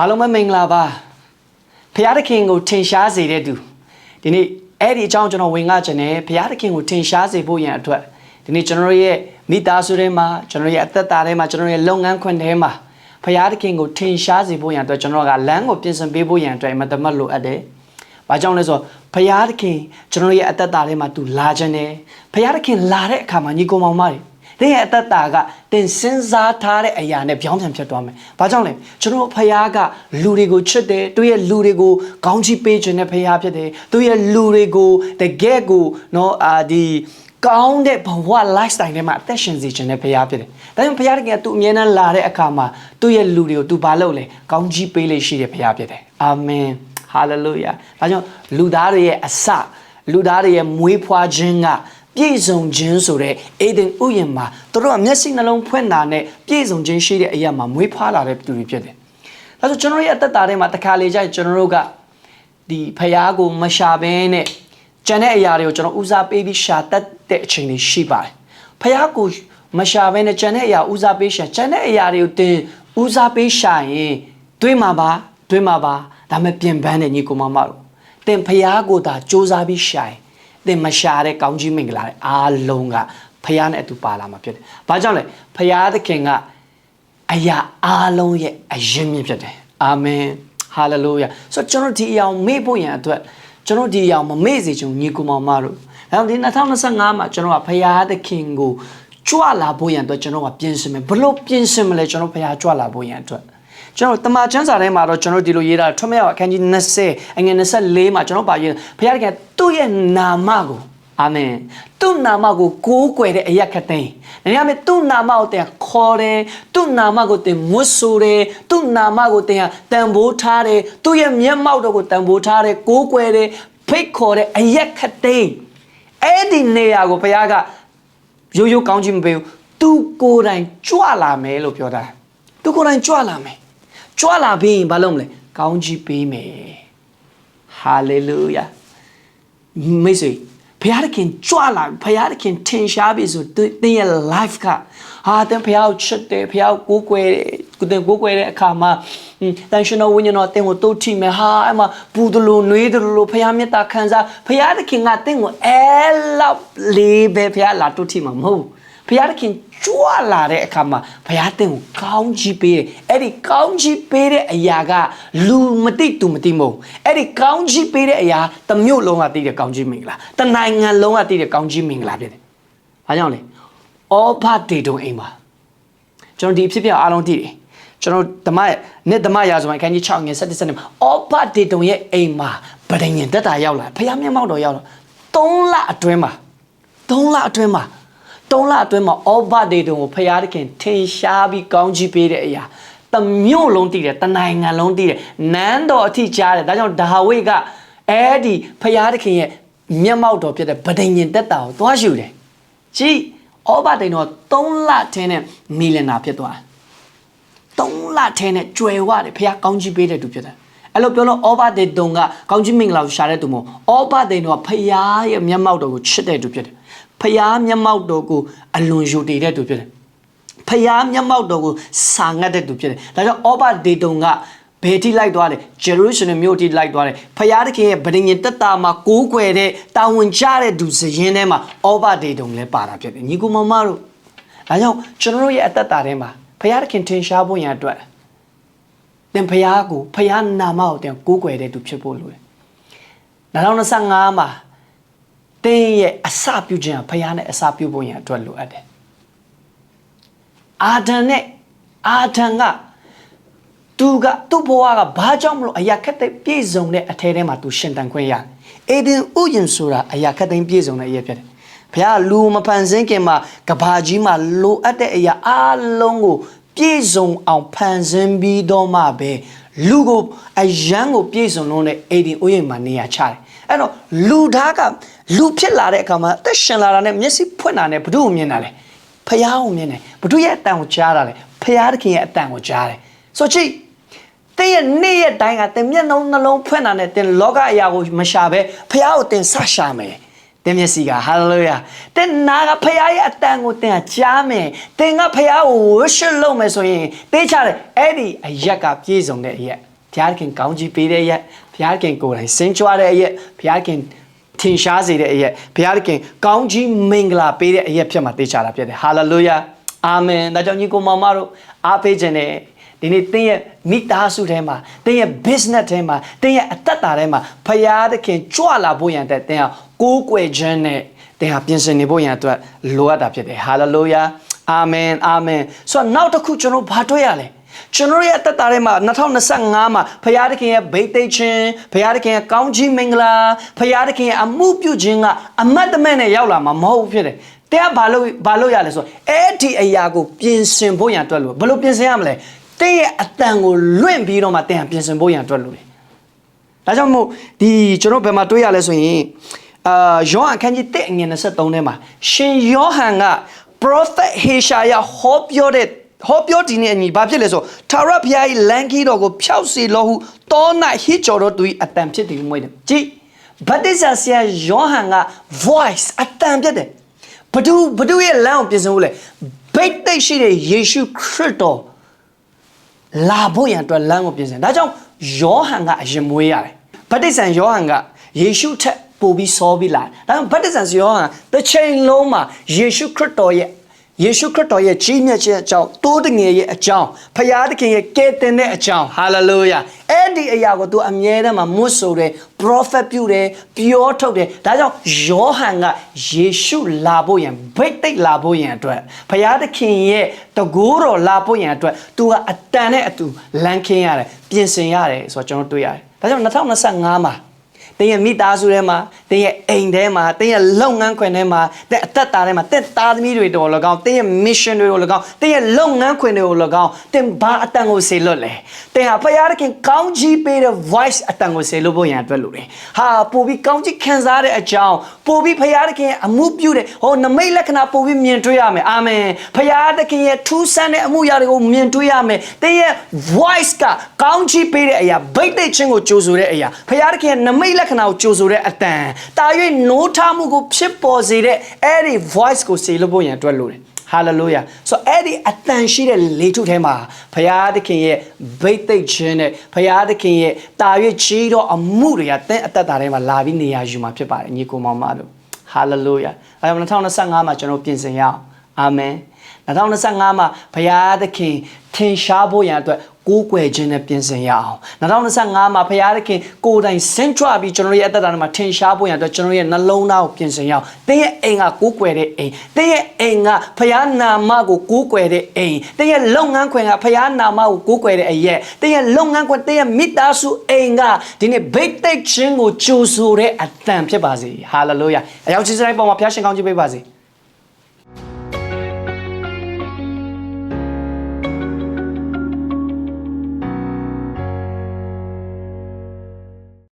အားလုံးပဲမင်္ဂလာပါဖခင်သခင်ကိုထင်ရှားစေတဲ့သူဒီနေ့အဲ့ဒီအကြောင်းကျွန်တော်ဝင်ငါချင်တယ်ဖခင်သခင်ကိုထင်ရှားစေဖို့ရန်အတွက်ဒီနေ့ကျွန်တော်ရဲ့မိသားစုထဲမှာကျွန်တော်ရဲ့အသက်တာထဲမှာကျွန်တော်ရဲ့လုပ်ငန်းခွင်ထဲမှာဖခင်သခင်ကိုထင်ရှားစေဖို့ရန်အတွက်ကျွန်တော်ကလမ်းကိုပြင်ဆင်ပေးဖို့ရန်အတွက်အမတမတ်လိုအပ်တယ်။ဘာကြောင့်လဲဆိုတော့ဖခင်သခင်ကျွန်တော်ရဲ့အသက်တာထဲမှာသူလာခြင်းတယ်။ဖခင်သခင်လာတဲ့အခါမှာညီကောင်မောင်မတွေ သင်ရဲ့အသက်တာကသင်စဉ်းစားထားတဲ့အရာနဲ့ပြောင်းပြန်ဖြစ်သွားမယ်။ဘာကြောင့်လဲကျွန်တော်ဖခင်ကလူတွေကိုချစ်တယ်သူရဲ့လူတွေကိုကောင်းချီးပေးခြင်းနဲ့ဖခင်ဖြစ်တယ်။သူရဲ့လူတွေကိုတကယ့်ကိုနော်အာဒီကောင်းတဲ့ဘဝ lifestyle ထဲမှာအသက်ရှင်စေခြင်းနဲ့ဖခင်ဖြစ်တယ်။ဒါကြောင့်ဖခင်တကယ်သူအမြဲတမ်းလာတဲ့အခါမှာသူ့ရဲ့လူတွေကိုသူဘာလုပ်လဲကောင်းချီးပေးလေရှိတယ်ဖခင်ဖြစ်တယ်။အာမင်။ hallelujah ။ဒါကြောင့်လူသားတွေရဲ့အစလူသားတွေရဲ့မွေးဖွားခြင်းက ပြည့်စုံခြင်းဆိုတဲ့အေဒင်ဥယျာဉ်မှာသူတို့ကမျက်စိနှလုံးဖွင့်တာနဲ့ပြည့်စုံခြင်းရှိတဲ့အရာမှာမွေးဖွားလာတဲ့သူတွေဖြစ်တယ်။ဒါဆိုကျွန်တော်ရဲ့အသက်တာထဲမှာတစ်ခါလေကြာရင်ကျွန်တော်တို့ကဒီဖျားကိုမရှာဘဲနဲ့ကျန်တဲ့အရာတွေကိုကျွန်တော်ဦးစားပေးပြီးရှာတတ်တဲ့အချိန်တွေရှိပါတယ်။ဖျားကိုမရှာဘဲနဲ့ကျန်တဲ့အရာဦးစားပေးရှာကျန်တဲ့အရာတွေကိုတင်ဦးစားပေးရှာရင်တွေးမှာပါတွေးမှာပါဒါမဲ့ပြင်ပန်းတဲ့ညီကောင်မမတို့တင်ဖျားကိုသာစူးစမ်းပြီးရှာရင် သင်မရှာတဲ့ကောင်းကြီးမင်္ဂလာတွေအားလုံးကဖျားနဲ့အတူပါလာမှာဖြစ်တယ်။ဘာကြောင့်လဲဖျားသခင်ကအရာအားလုံးရဲ့အရင်မြင့်ဖြစ်တယ်။အာမင်။ဟာလေလုယာ။ဆိုတော့ကျွန်တော်ဒီအရာကိုမေ့ဖို့ရန်အတွက်ကျွန်တော်ဒီအရာကိုမမေ့စေချင်ဘူးညီကောင်မောင်မတို့။အဲတော့ဒီ2025မှာကျွန်တော်ကဖျားသခင်ကိုကြွလာဖို့ရန်အတွက်ကျွန်တော်ကပြင်ဆင်မယ်။ဘလို့ပြင်ဆင်မလဲကျွန်တော်ဖျားကြွလာဖို့ရန်အတွက်။ ကျွန်တော်တမန်ကျမ်းစာထဲမှာတော့ကျွန်တော်ဒီလိုရေးတာထွတ်မြောက်အခန်းကြီး20အငယ်24မှာကျွန်တော်ပါရေးဘုရားကသူ့ရဲ့နာမကိုအာမင်သူ့နာမကိုကိုးကွယ်တဲ့အရက်ခတ်သိမ်း။ဒါကြောင့်သူ့နာမကိုတင်ခေါ်တယ်။သူ့နာမကိုတင်မွတ်ဆိုတယ်။သူ့နာမကိုတင်တန်ဖိုးထားတယ်။သူ့ရဲ့မျက်မှောက်တော်ကိုတန်ဖိုးထားတယ်။ကိုးကွယ်တယ်။ဖိတ်ခေါ်တဲ့အရက်ခတ်သိမ်း။အဲ့ဒီနေရာကိုဘုရားကရိုးရိုးကောင်းချီးမပေးဘူး။ तू ကိုယ်တိုင်ကြွလာမယ်လို့ပြောတာ။ तू ကိုယ်တိုင်ကြွလာမယ်။ ကြွလာပြီးရင်ဘာလုပ်မလဲ။ကောင်းချီးပေးမယ်။ဟာလေလုယာ။မိတ်ဆွေဘုရားသခင်ကြွလာဘုရားသခင်ထင်ရှားပြီဆိုသင်ရဲ့ life ကဟာသင်ဘုရားကိုချစ်တယ်ဘုရားကိုကိုးကွယ်တယ်သင်ကိုးကွယ်တဲ့အခါမှာတန်ရှင်တော်ဝိညာဉ်တော်သင်ကိုတိုးထိမယ်ဟာအဲ့မှာပူတယ်လို့နှွေးတယ်လို့ဘုရားမေတ္တာခံစားဘုရားသခင်ကသင်ကိုအဲလောက်လေးပဲဘုရားလာတိုးထိမှာမဟုတ်ဘူး ဘုရားသခင်ကြွလာတဲ့အခါမှာဘုရားသင်ကိုကောင်းချီးပေးတယ်အဲ့ဒီကောင်းချီးပေးတဲ့အရာကလူမသိသူမသိမဟုတ်အဲ့ဒီကောင်းချီးပေးတဲ့အရာတစ်မြို့လုံးကသိတဲ့ကောင်းချီးမင်္ဂလာတနိုင်ငံလုံးကသိတဲ့ကောင်းချီးမင်္ဂလာဖြစ်တယ်။ဘာကြောင့်လဲ။အောဘဒေတုံအိမ်မှာကျွန်တော်ဒီအဖြစ်ပြအားလုံးသိတယ်။ကျွန်တော်ဓမ္မနဲ့ဓမ္မရာဇဝင်အခန်းကြီး6ငယ်7 7မှာအောဘဒေတုံရဲ့အိမ်မှာဗဒင်ရင်တက်တာရောက်လာဖခင်မျက်မှောက်တော်ရောက်လာ3လအတွင်းမှာ3လအတွင်းမှာ 3လအတွင်းမှာအောဘဒေတုံကိုဖခင်သခင်ထင်ရှားပြီးကောင်းချီးပေးတဲ့အရာတမျိုးလုံးတည်တယ်တနိုင်ငံလုံးတည်တယ်နန်းတော်အထိကြားတယ်ဒါကြောင့်ဒါဝိဒ်ကအဲ့ဒီဖခင်သခင်ရဲ့မျက်မှောက်တော်ဖြစ်တဲ့ဗဒင်ရင်တက်တာကိုသွားယူတယ်ကြည့်အောဘဒေတုံတော့3လထင်းနဲ့မီလနာဖြစ်သွားတယ်3လထဲနဲ့ကြွယ်ဝတယ်ဖခင်ကောင်းချီးပေးတဲ့သူဖြစ်တယ်အဲ့လိုပြောလို့အောဘဒေတုံကကောင်းချီးမင်္ဂလာကိုရှာတဲ့သူမဟုတ်အောဘဒေတုံကဖခင်ရဲ့မျက်မှောက်တော်ကိုချစ်တဲ့သူဖြစ်တယ် ဖျားမျက်မှောက်တော်ကိုအလွန်ယူတည်တဲ့သူဖြစ်တယ်။ဖျားမျက်မှောက်တော်ကိုစာငတ်တဲ့သူဖြစ်တယ်။ဒါကြောင့်အောဘဒေတုံကဘယ်ထိလိုက်သွားတယ်ဂျေရုရှလင်မြို့ထိလိုက်သွားတယ်ဖျားသခင်ရဲ့ဗဒင်ရင်တက်တာမှာကိုးကွယ်တဲ့တာဝန်ကျတဲ့သူစရင်ထဲမှာအောဘဒေတုံလည်းပါတာဖြစ်တယ်ညီကူမမတို့ဒါကြောင့်ကျွန်တော်တို့ရဲ့အသက်တာထဲမှာဖျားသခင်ထင်ရှားဖို့ရန်အတွက်သင်ဖျားကိုဖျားနာမကိုသင်ကိုးကွယ်တဲ့သူဖြစ်ဖို့လိုတယ်2025မှာ တင်းရဲ့အစပြုခြင်းကဖခင်နဲ့အစပြုဖို့ရန်အတွက်လိုအပ်တယ်အာဒံနဲ့အာဒံကသူကသူ့ဘဝကဘာကြောင့်မလို့အရာခက်တဲ့ပြည့်စုံတဲ့အထဲထဲမှာသူရှင်တန်ခွင့်ရတယ်အေဒင်ဥယျင်ဆိုတာအရာခက်တဲ့ပြည့်စုံတဲ့အရာဖြစ်တယ်ဘုရားလူမဖန်ဆင်းခင်မှာကဘာကြီးမှာလိုအပ်တဲ့အရာအလုံးကိုပြည့်စုံအောင်ဖန်ဆင်းပြီးတော့မှပဲလူကိုအယံကိုပြည့်စုံလို့တဲ့အေဒင်ဥယျင်မှာနေရာချတယ် အဲ့တော့လူသားကလူဖြစ်လာတဲ့အခါမှာအသက်ရှင်လာတာနဲ့မျက်စိဖွင့်တာနဲ့ဘု து ကိုမြင်တာလေဖះကိုမြင်တယ်ဘု து ရဲ့အတန်ကိုကြားတာလေဖះသခင်ရဲ့အတန်ကိုကြားတယ်ဆိုချစ်တင်းရဲ့နေ့ရက်တိုင်းကတင်မျက်နှာနှလုံးဖွင့်တာနဲ့တင်လောကအရာကိုမရှာပဲဖះကိုတင်ဆရှာမယ်တင်မျက်စိကဟာလေလုယာတင်နာကဖះရဲ့အတန်ကိုတင်ကကြားမယ်တင်ကဖះကိုဝှရှစ်လုပ်မယ်ဆိုရင်တေးချတယ်အဲ့ဒီအရက်ကပြည့်စုံတဲ့အရက် ဘုရားသခင်ကောင်းကြီးပေးတဲ့အရက်ဘုရားသခင်ကိုယ်တိုင်စင်ကြွားတဲ့အရက်ဘုရားသခင်ထင်ရှားစေတဲ့အရက်ဘုရားသခင်ကောင်းကြီးမင်္ဂလာပေးတဲ့အရက်ဖြစ်မှာတေချာတာဖြစ်တယ်ဟာလေလုယာအာမင်ဒါကြောင့်ညီကိုမောင်မတို့အားပေးခြင်းနဲ့ဒီနေ့တင်းရဲ့မိသားစုထဲမှာတင်းရဲ့ business ထဲမှာတင်းရဲ့အသက်တာထဲမှာဘုရားသခင်ကြွလာဖို့ရန်တဲ့တင်းဟာကိုးကွယ်ခြင်းနဲ့တင်းဟာပြင်ဆင်နေဖို့ရန်အတွက်လိုအပ်တာဖြစ်တယ်ဟာလေလုယာအာမင်အာမင်ဆိုတော့နောက်တစ်ခုကျွန်တော်ဘာတွေ့ရလဲ ကျွန်တော်ရဲ့အသက်တာထဲမှာ2025မှာဘုရားသခင်ရဲ့ဗိတ်သိက်ခြင်းဘုရားသခင်ရဲ့ကောင်းချီးမင်္ဂလာဘုရားသခင်ရဲ့အမှုပြုခြင်းကအမတ်တမဲ့နဲ့ရောက်လာမှာမဟုတ်ဘူးဖြစ်တယ်။တရားဘာလို့ဘာလို့ရလဲဆိုတော့အဲ့ဒီအရာကိုပြင်ဆင်ဖို့ရန်အတွက်လို့ဘယ်လိုပြင်ဆင်ရမလဲ။တင်းရဲ့အတန်ကိုလွင့်ပြီးတော့မှတင်းဟာပြင်ဆင်ဖို့ရန်အတွက်လို့လေ။ဒါကြောင့်မို့ဒီကျွန်တော်ဘယ်မှာတွေ့ရလဲဆိုရင်အာယောဟန်အခန်းကြီး1အငယ်23ထဲမှာရှင်ယောဟန်က prophet ဟေရှာယဟောပြောတဲ့ ဟောပြောဒီနေ့အညီဘာဖြစ်လဲဆိုထာဝရဘုရား၏လမ်းကြီးတော်ကိုဖျောက်စေလောဟုတော၌ဟစ်ကြော်တော်သူ၏အတန်ဖြစ်တယ်မွေးတယ်ကြည်ဗတ္တိဇာဆရာယောဟန်က voice အတန်ဖြစ်တယ်ဘဒုဘဒုရဲ့လမ်းကိုပြင်ဆင်ဖို့လေဘိတ်သိက်ရှိတဲ့ယေရှုခရစ်တော်လာဖို့ရန်အတွက်လမ်းကိုပြင်ဆင်ဒါကြောင့်ယောဟန်ကအရင်မွေးရတယ်ဗတ္တိဇံယောဟန်ကယေရှုထက်ပိုပြီးစောပြီးလာတယ်ဒါကြောင့်ဗတ္တိဇံယောဟန်တစ်ချိန်လုံးမှာယေရှုခရစ်တော်ရဲ့ ယေရှုခရစ်တော်ရဲ့ကြီးမြတ်ခြင်းအကြောင်းတိုးတငယ်ရဲ့အကြောင်းဖခင်သခင်ရဲ့ကယ်တင်တဲ့အကြောင်းဟာလေလုယာအဲ့ဒီအရာကိုသူအမြဲတမ်းမှာမွတ်ဆိုတယ် prophet ပြုတယ်ပြောထုတ်တယ်ဒါကြောင့်ယောဟန်ကယေရှုလာဖို့ရန်ဗိတ်တိတ်လာဖို့ရန်အတွက်ဖခင်သခင်ရဲ့တကိုးတော်လာဖို့ရန်အတွက်သူကအတန်နဲ့အတူလမ်းခင်းရတယ်ပြင်ဆင်ရတယ်ဆိုတော့ကျွန်တော်တွေ့ရတယ်ဒါကြောင့်2025မှာ တင်းရဲ့မိသားစုထဲမှာတင်းရဲ့အိမ်ထဲမှာတင်းရဲ့လုပ်ငန်းခွင်ထဲမှာတင်းအသက်တာထဲမှာတင်းသားသမီးတွေတော်၎င်းတင်းရဲ့ mission တွေကို၎င်းတင်းရဲ့လုပ်ငန်းခွင်တွေကို၎င်းတင်းဘာအတန်ကိုဆေလွတ်လဲတင်းဟာဖယားခင်ကောင်းကြီးပေးတဲ့ voice အတန်ကိုဆေလွတ်ဖို့ရန်အတွက်လို့တယ်ဟာပို့ပြီးကောင်းကြီးခံစားတဲ့အကြောင်းပို့ပြီးဖယားခင်အမှုပြုတဲ့ဟောနမိတ်လက္ခဏာပို့ပြီးမြင်တွေ့ရမယ်အာမင်ဖယားခင်ရဲ့ထူးဆန်းတဲ့အမှုရာတွေကိုမြင်တွေ့ရမယ်တင်းရဲ့ voice ကကောင်းကြီးပေးတဲ့အရာဗိတ်သိက်ခြင်းကိုကြိုဆိုတဲ့အရာဖယားခင်ရဲ့နမိတ်လက္ခဏာကိုကြိုဆိုတဲ့အတန်တာ၍နိုးထမှုကိုဖြစ်ပေါ်စေတဲ့အဲ့ဒီ voice ကိုစေလို့ဖို့ရန်အတွက်လို့တယ်ဟာလေလုယာဆိုအဲ့ဒီအတန်ရှိတဲ့လေထုထဲမှာဘုရားသခင်ရဲ့ဗိတ်သိက်ခြင်းနဲ့ဘုရားသခင်ရဲ့တာ၍ကြီးတော့အမှုတွေကတင့်အသက်တာထဲမှာလာပြီးနေရာယူမှာဖြစ်ပါတယ်ညီကိုမောင်မတို့ဟာလေလုယာအဲ2025မှာကျွန်တော်ပြင်ဆင်ရအောင်အာမင်2025မှာဘုရားသခင်ထင်ရှားဖို့ရန်အတွက် ကိုးကွယ်ခြင်းနဲ့ပြင်ဆင်ရအောင်2025မှာဘုရားသခင်ကိုယ်တိုင်ဆင်းကြွပြီးကျွန်တော်ရဲ့အသက်တာထဲမှာထင်ရှားဖို့ရန်အတွက်ကျွန်တော်ရဲ့နှလုံးသားကိုပြင်ဆင်ရအောင်တင်းရဲ့အိမ်ကကိုးကွယ်တဲ့အိမ်တင်းရဲ့အိမ်ကဘုရားနာမကိုကိုးကွယ်တဲ့အိမ်တင်းရဲ့လုပ်ငန်းခွင်ကဘုရားနာမကိုကိုးကွယ်တဲ့အရက်တင်းရဲ့လုပ်ငန်းခွင်တင်းရဲ့မိသားစုအိမ်ကဒီနေ့ဘိတ်သိက်ခြင်းကိုကြိုဆိုတဲ့အတန်ဖြစ်ပါစေဟာလေလုယာအယောက်ချစ်စရိုက်ပေါ်မှာဘုရားရှင်ကောင်းချီးပေးပါစေ